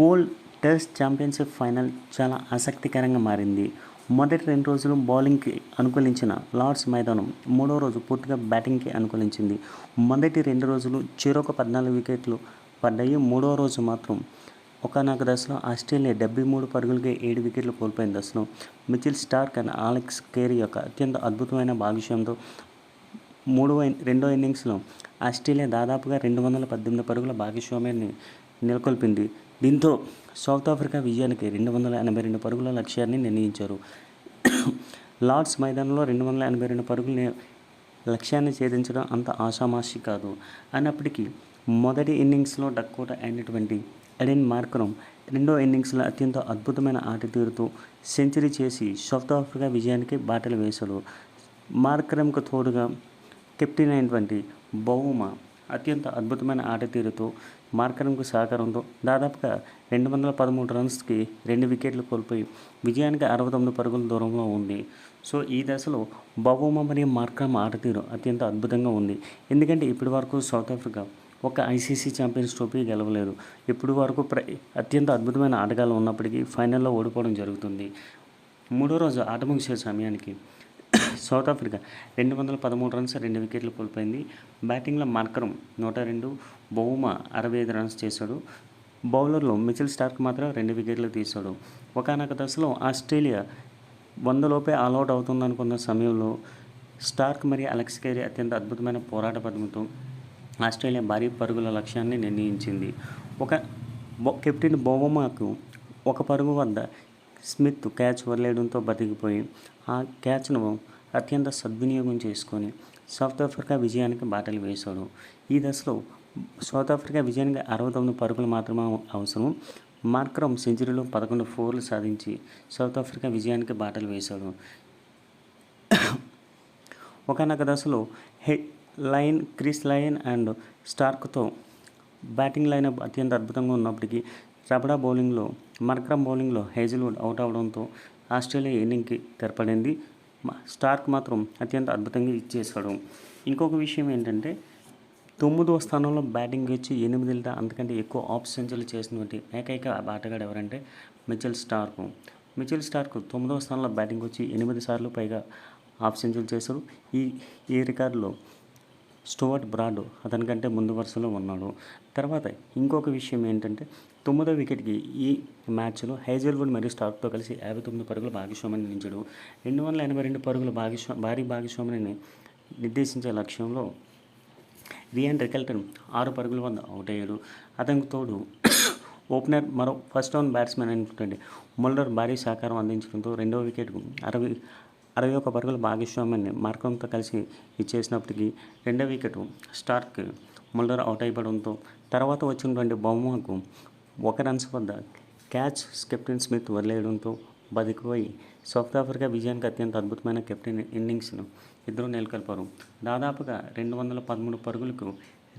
World test championship final చాలా ఆసక్తికరంగా మారింది. మొదటి రెండు రోజులు బౌలింగ్కి అనుకూలించిన లార్డ్స్ మైదానం మూడో రోజు పూర్తిగా బ్యాటింగ్కి అనుకూలించింది. మొదటి రెండు రోజులు చెరొక పద్నాలుగు వికెట్లు పడ్డాయి. మూడో రోజు మాత్రం ఒకనొక దశలో ఆస్ట్రేలియా డెబ్బై మూడు పరుగులకి ఏడు వికెట్లు కోల్పోయిన దశలో Mitchell Starc and Alex Carey యొక్క అత్యంత అద్భుతమైన భాగస్యంతో మూడవ రెండో ఇన్నింగ్స్లో ఆస్ట్రేలియా దాదాపుగా రెండు వందల పద్దెనిమిది పరుగుల భాగస్వామ్యాన్ని నెలకొల్పింది. దీంతో సౌత్ ఆఫ్రికా విజయానికి రెండు వందల ఎనభై రెండు పరుగుల లక్ష్యాన్ని నిర్ణయించారు. లార్డ్స్ మైదానంలో రెండు వందల ఎనభై రెండు పరుగుల లక్ష్యాన్ని ఛేదించడం అంత ఆషామాషి కాదు. అయినప్పటికీ మొదటి ఇన్నింగ్స్లో డక్కోట అయినటువంటి ఎడెన్ మార్కరం రెండో ఇన్నింగ్స్లో అత్యంత అద్భుతమైన ఆటతీరుతో సెంచరీ చేసి సౌత్ ఆఫ్రికా విజయానికి బాటలు వేశాడు మార్కరంకు తోడుగా కెప్టెన్ అయినటువంటి బహుమ అత్యంత అద్భుతమైన ఆటతీరుతో మార్కరంకు సహకారంతో దాదాపుగా రెండు వందల పదమూడు రన్స్కి రెండు వికెట్లు కోల్పోయి విజయానికి అరవై తొమ్మిది పరుగుల దూరంలో ఉంది. సో ఈ దశలో బహుమ మరియు మార్కరం ఆటతీరు అత్యంత అద్భుతంగా ఉంది. ఎందుకంటే ఇప్పటి వరకు సౌత్ ఆఫ్రికా ఒక ఐసీసీ ఛాంపియన్స్ ట్రోఫీ గెలవలేదు. ఇప్పటి వరకు ప్ర అత్యంత అద్భుతమైన ఆటగాళ్ళు ఉన్నప్పటికీ ఫైనల్లో ఓడిపోవడం జరుగుతుంది. మూడో రోజు ఆట ముగిసే సమయానికి సౌత్ ఆఫ్రికా. రెండు వందల పదమూడు రన్స్ రెండు వికెట్లు కోల్పోయింది. బ్యాటింగ్లో మార్కరం నూట రెండు. బౌమ అరవై ఐదు రన్స్ చేశాడు. బౌలర్లో మిచిల్ స్టార్క్ మాత్రం రెండు వికెట్లు తీశాడు. ఒకనొక దశలో ఆస్ట్రేలియా వందలోపే ఆల్అౌట్ అవుతుందనుకున్న సమయంలో స్టార్క్ మరియు అలెక్స్ కేరీ అత్యంత అద్భుతమైన పోరాట పద్మతో ఆస్ట్రేలియా భారీ పరుగుల లక్ష్యాన్ని నిర్ణయించింది. ఒక బొ- కెప్టెన్ బోవమాకు ఒక పరుగు వద్ద స్మిత్ క్యాచ్ వదిలేయడంతో బతికిపోయి ఆ క్యాచ్ను అత్యంత సద్వినియోగం చేసుకొని సౌత్ ఆఫ్రికా విజయానికి బాటలు వేశాడు. ఈ దశలో సౌత్ ఆఫ్రికా విజయానికి అరవై తొమ్మిది పరుగులు మాత్రమే అవసరం. మార్క్రమ్ సెంచరీలో పదకొండు ఫోర్లు సాధించి సౌత్ ఆఫ్రికా విజయానికి బాటలు వేశాడు. ఒకనొక దశలో హె లైన్ క్రిస్ లైన్ అండ్ స్టార్క్తో బ్యాటింగ్ లైన్ అత్యంత అద్భుతంగా ఉన్నప్పటికీ రబడా బౌలింగ్లో మర్క్రమ్ బౌలింగ్లో హేజిల్వుడ్ అవుట్ అవడంతో ఆస్ట్రేలియా ఇన్నింగ్కి తెరపడింది. స్టార్క్ మాత్రం అత్యంత అద్భుతంగా ఇచ్చేశాడు. ఇంకొక విషయం ఏంటంటే తొమ్మిదవ స్థానంలో బ్యాటింగ్ వచ్చి ఎనిమిది అంతకంటే ఎక్కువ ఆఫ్ సెంచరీలు చేసినటువంటి ఏకైక ఆటగాడు ఎవరంటే మిచెల్ స్టార్క్. మిచెల్ స్టార్క్ తొమ్మిదవ స్థానంలో బ్యాటింగ్ వచ్చి ఎనిమిది సార్లు పైగా ఆఫ్ సెంచరీలు ఈ ఈ రికార్డులో స్టువర్ట్ బ్రాడ్ అతనికంటే ముందు వరుసలో ఉన్నాడు. తర్వాత ఇంకొక విషయం ఏంటంటే తొమ్మిదో వికెట్కి ఈ మ్యాచ్లో హైజల్వుడ్ మరియు స్టార్క్తో కలిసి యాభై తొమ్మిది పరుగుల భాగస్వామ్యాన్ని నిలిచాడు రెండు వందల ఎనభై రెండు పరుగుల భాగస్వా భారీ భాగస్వామ్యాన్ని నిర్దేశించే లక్ష్యంలో రియాన్ రికల్టన్ ఆరు పరుగుల వద్ద అవుట్ అయ్యాడు. అతనికి తోడు ఓపెనర్ మరో ఫస్ట్ ఆన్ బ్యాట్స్మెన్ అయినటువంటి ముల్లర్ భారీ సహకారం అందించడంతో రెండవ వికెట్కు అరవై అరవై ఒక పరుగుల భాగస్వామ్యాన్ని మార్కంతో కలిసి ఇచ్చేసినప్పటికీ రెండవ వికెట్ స్టార్క్ ముల్లర్ అవుట్ అయిపోవడంతో తర్వాత వచ్చినటువంటి బొమ్మకు ఒక రన్స్ వద్ద క్యాచ్ కెప్టెన్ స్మిత్ వదిలేయడంతో బతికిపోయి సౌత్ ఆఫ్రికా విజయానికి అత్యంత అద్భుతమైన కెప్టెన్ ఇన్నింగ్స్ను ఇద్దరు నెలకొల్పారు. దాదాపుగా రెండు వందల పదమూడు పరుగులకు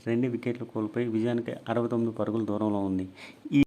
రెండు వికెట్లు కోల్పోయి విజయానికి అరవై తొమ్మిది పరుగుల దూరంలో ఉంది. ఈ